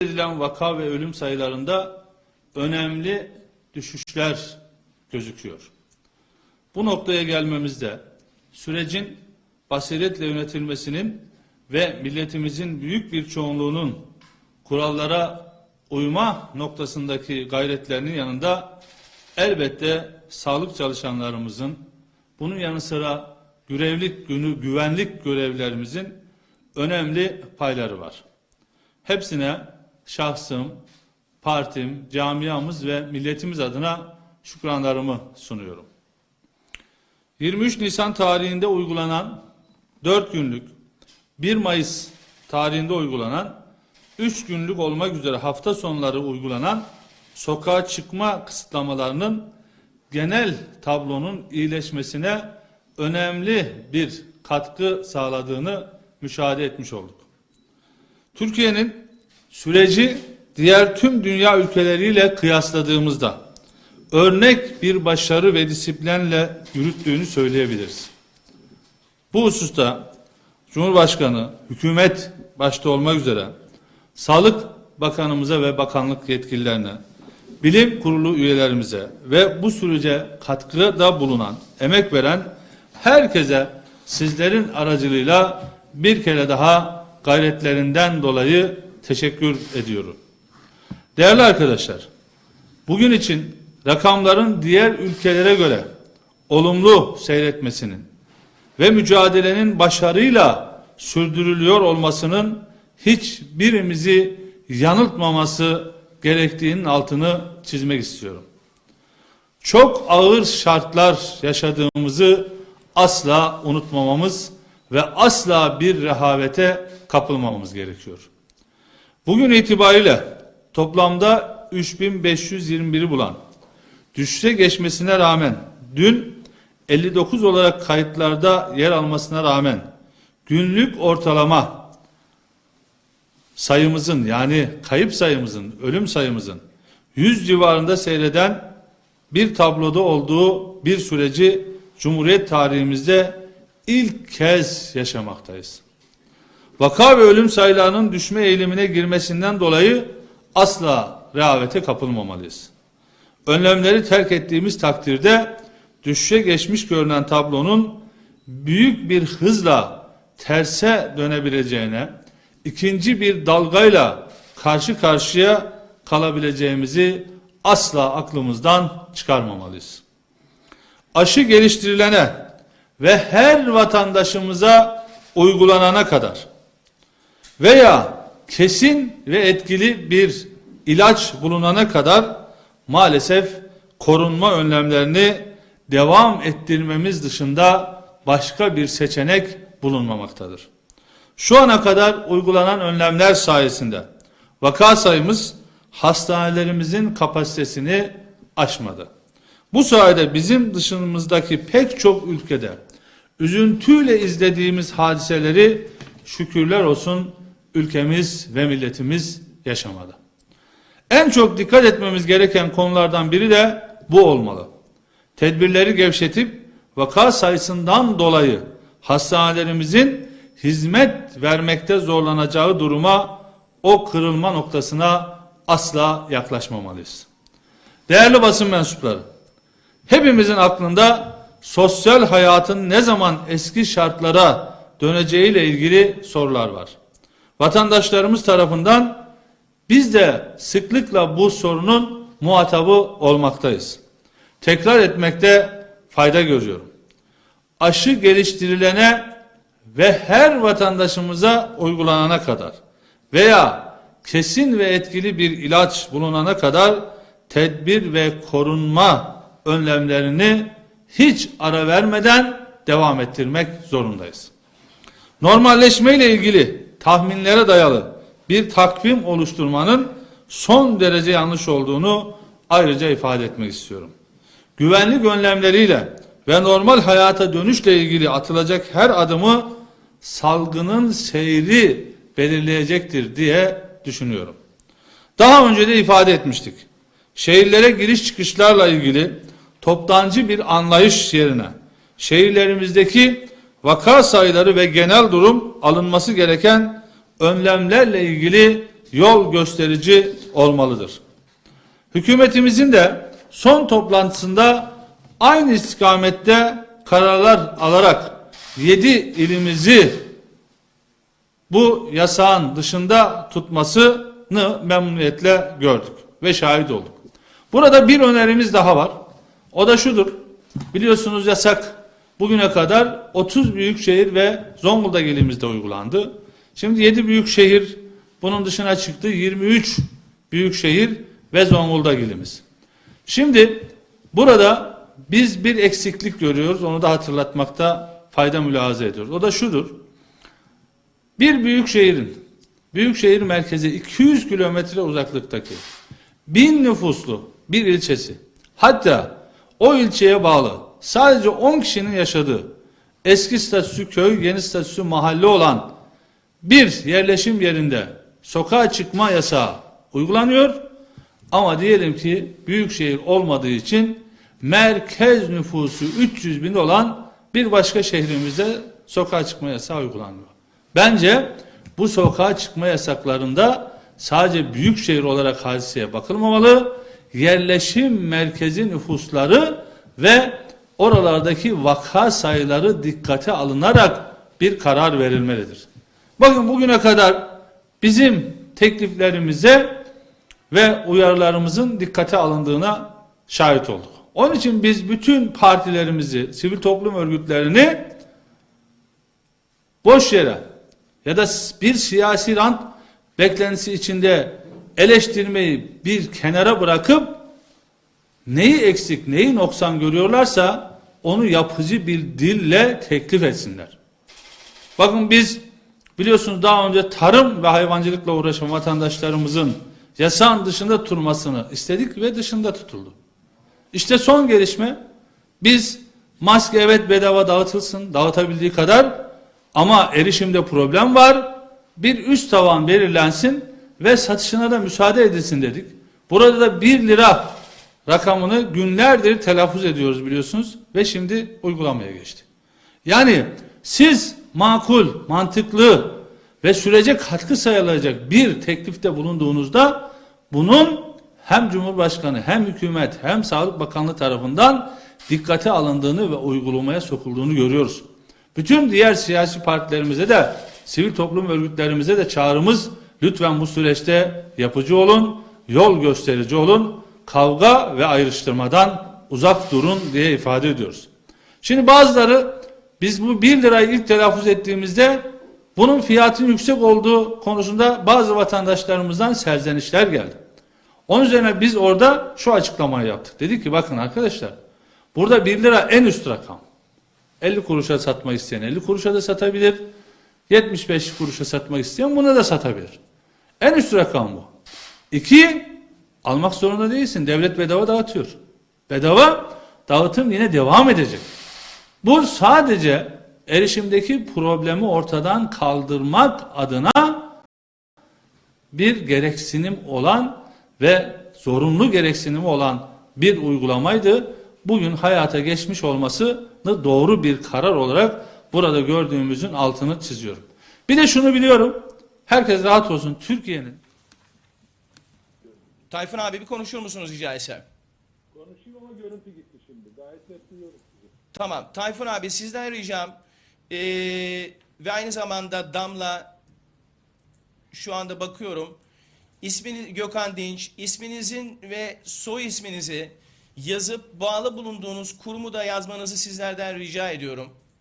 edilen vaka ve ölüm sayılarında önemli düşüşler gözüküyor. Bu noktaya gelmemizde sürecin basiretle yönetilmesinin ve milletimizin büyük bir çoğunluğunun kurallara uyma noktasındaki gayretlerinin yanında elbette sağlık çalışanlarımızın bunun yanı sıra görevlik günü güvenlik görevlerimizin önemli payları var. Hepsine şahsım, partim, camiamız ve milletimiz adına şükranlarımı sunuyorum. 23 Nisan tarihinde uygulanan 4 günlük, 1 Mayıs tarihinde uygulanan, 3 günlük olmak üzere hafta sonları uygulanan sokağa çıkma kısıtlamalarının genel tablonun iyileşmesine önemli bir katkı sağladığını müşahede etmiş olduk. Türkiye'nin süreci diğer tüm dünya ülkeleriyle kıyasladığımızda örnek bir başarı ve disiplinle yürüttüğünü söyleyebiliriz. Bu hususta Cumhurbaşkanı, hükümet başta olmak üzere Sağlık Bakanımıza ve bakanlık yetkililerine, bilim kurulu üyelerimize ve bu sürece katkıda bulunan, emek veren herkese sizlerin aracılığıyla bir kere daha gayretlerinden dolayı teşekkür ediyorum. Değerli arkadaşlar, bugün için rakamların diğer ülkelere göre olumlu seyretmesinin ve mücadelenin başarıyla sürdürülüyor olmasının hiçbirimizi yanıltmaması gerektiğinin altını çizmek istiyorum. Çok ağır şartlar yaşadığımızı asla unutmamamız ve asla bir rehavete kapılmamamız gerekiyor. Bugün itibariyle toplamda 3521'i bulan düşüşe geçmesine rağmen dün 59 olarak kayıtlarda yer almasına rağmen günlük ortalama sayımızın yani kayıp sayımızın, ölüm sayımızın 100 civarında seyreden bir tabloda olduğu bir süreci Cumhuriyet tarihimizde ilk kez yaşamaktayız. Vaka ve ölüm sayılarının düşme eğilimine girmesinden dolayı asla rehavete kapılmamalıyız. Önlemleri terk ettiğimiz takdirde düşüşe geçmiş görünen tablonun büyük bir hızla terse dönebileceğine, ikinci bir dalgayla karşı karşıya kalabileceğimizi asla aklımızdan çıkarmamalıyız. Aşı geliştirilene ve her vatandaşımıza uygulanana kadar veya kesin ve etkili bir ilaç bulunana kadar maalesef korunma önlemlerini devam ettirmemiz dışında başka bir seçenek bulunmamaktadır. Şu ana kadar uygulanan önlemler sayesinde vaka sayımız hastanelerimizin kapasitesini aşmadı. Bu sayede bizim dışımızdaki pek çok ülkede üzüntüyle izlediğimiz hadiseleri şükürler olsun ülkemiz ve milletimiz yaşamadı. En çok dikkat etmemiz gereken konulardan biri de bu olmalı. Tedbirleri gevşetip vaka sayısından dolayı hastanelerimizin hizmet vermekte zorlanacağı duruma o kırılma noktasına asla yaklaşmamalıyız. Değerli basın mensupları, hepimizin aklında sosyal hayatın ne zaman eski şartlara döneceğiyle ilgili sorular var. Vatandaşlarımız tarafından biz de sıklıkla bu sorunun muhatabı olmaktayız. Tekrar etmekte fayda görüyorum. Aşı geliştirilene ve her vatandaşımıza uygulanana kadar veya kesin ve etkili bir ilaç bulunana kadar tedbir ve korunma önlemlerini hiç ara vermeden devam ettirmek zorundayız. Normalleşme ile ilgili tahminlere dayalı bir takvim oluşturmanın son derece yanlış olduğunu ayrıca ifade etmek istiyorum. Güvenlik önlemleriyle ve normal hayata dönüşle ilgili atılacak her adımı salgının seyri belirleyecektir diye düşünüyorum. Daha önce de ifade etmiştik. Şehirlere giriş çıkışlarla ilgili toptancı bir anlayış yerine şehirlerimizdeki vaka sayıları ve genel durum alınması gereken önlemlerle ilgili yol gösterici olmalıdır. Hükümetimizin de son toplantısında aynı istikamette kararlar alarak 7 ilimizi bu yasağın dışında tutmasını memnuniyetle gördük ve şahit olduk. Burada bir önerimiz daha var. O da şudur. Biliyorsunuz yasak bugüne kadar 30 büyük şehir ve Zonguldak ilimizde uygulandı. Şimdi 7 büyük şehir bunun dışına çıktı. 23 büyük şehir ve Zonguldak ilimiz. Şimdi burada biz bir eksiklik görüyoruz. Onu da hatırlatmakta fayda mülahaza ediyoruz. O da şudur. Bir büyük şehrin, büyük şehir merkezi 200 kilometre uzaklıktaki bin nüfuslu bir ilçesi, hatta o ilçeye bağlı sadece 10 kişinin yaşadığı eski statüsü köy, yeni statüsü mahalle olan bir yerleşim yerinde sokağa çıkma yasağı uygulanıyor. Ama diyelim ki büyük şehir olmadığı için merkez nüfusu 300 bin olan bir başka şehrimizde sokağa çıkma yasağı uygulanıyor. Bence bu sokağa çıkma yasaklarında sadece büyük şehir olarak hadiseye bakılmamalı, yerleşim merkezi nüfusları ve oralardaki vaka sayıları dikkate alınarak bir karar verilmelidir. Bakın bugüne kadar bizim tekliflerimize ve uyarılarımızın dikkate alındığına şahit olduk. Onun için biz bütün partilerimizi, sivil toplum örgütlerini boş yere ya da bir siyasi rant beklentisi içinde eleştirmeyi bir kenara bırakıp neyi eksik, neyi noksan görüyorlarsa onu yapıcı bir dille teklif etsinler. Bakın biz biliyorsunuz daha önce tarım ve hayvancılıkla uğraşan vatandaşlarımızın yasağın dışında tutulmasını istedik ve dışında tutuldu. İşte son gelişme biz maske evet bedava dağıtılsın dağıtabildiği kadar ama erişimde problem var. Bir üst tavan belirlensin ve satışına da müsaade edilsin dedik. Burada da 1 lira rakamını günlerdir telaffuz ediyoruz biliyorsunuz ve şimdi uygulamaya geçti. Yani siz makul, mantıklı ve sürece katkı sayılacak bir teklifte bulunduğunuzda bunun hem Cumhurbaşkanı hem hükümet hem Sağlık Bakanlığı tarafından dikkate alındığını ve uygulamaya sokulduğunu görüyoruz. Bütün diğer siyasi partilerimize de sivil toplum örgütlerimize de çağrımız lütfen bu süreçte yapıcı olun, yol gösterici olun, kavga ve ayrıştırmadan uzak durun diye ifade ediyoruz. Şimdi bazıları biz bu 1 lirayı ilk telaffuz ettiğimizde bunun fiyatının yüksek olduğu konusunda bazı vatandaşlarımızdan serzenişler geldi. Onun üzerine biz orada şu açıklamayı yaptık. Dedik ki bakın arkadaşlar burada 1 lira en üst rakam. 50 kuruşa satmak isteyen 50 kuruşa da satabilir. 75 kuruşa satmak isteyen buna da satabilir. En üst rakam bu. İki, almak zorunda değilsin. Devlet bedava dağıtıyor. Bedava dağıtım yine devam edecek. Bu sadece erişimdeki problemi ortadan kaldırmak adına bir gereksinim olan ve zorunlu gereksinimi olan bir uygulamaydı. Bugün hayata geçmiş olmasını doğru bir karar olarak burada gördüğümüzün altını çiziyorum. Bir de şunu biliyorum. Herkes rahat olsun. Türkiye'nin Tayfun abi bir konuşur musunuz rica etsem? Konuşayım ama görüntü gitti şimdi. Gayet net duyuyoruz sizi. Tamam. Tayfun abi sizden ricam eee, ve aynı zamanda Damla şu anda bakıyorum. İsmini Gökhan Dinç, isminizin ve soy isminizi yazıp bağlı bulunduğunuz kurumu da yazmanızı sizlerden rica ediyorum.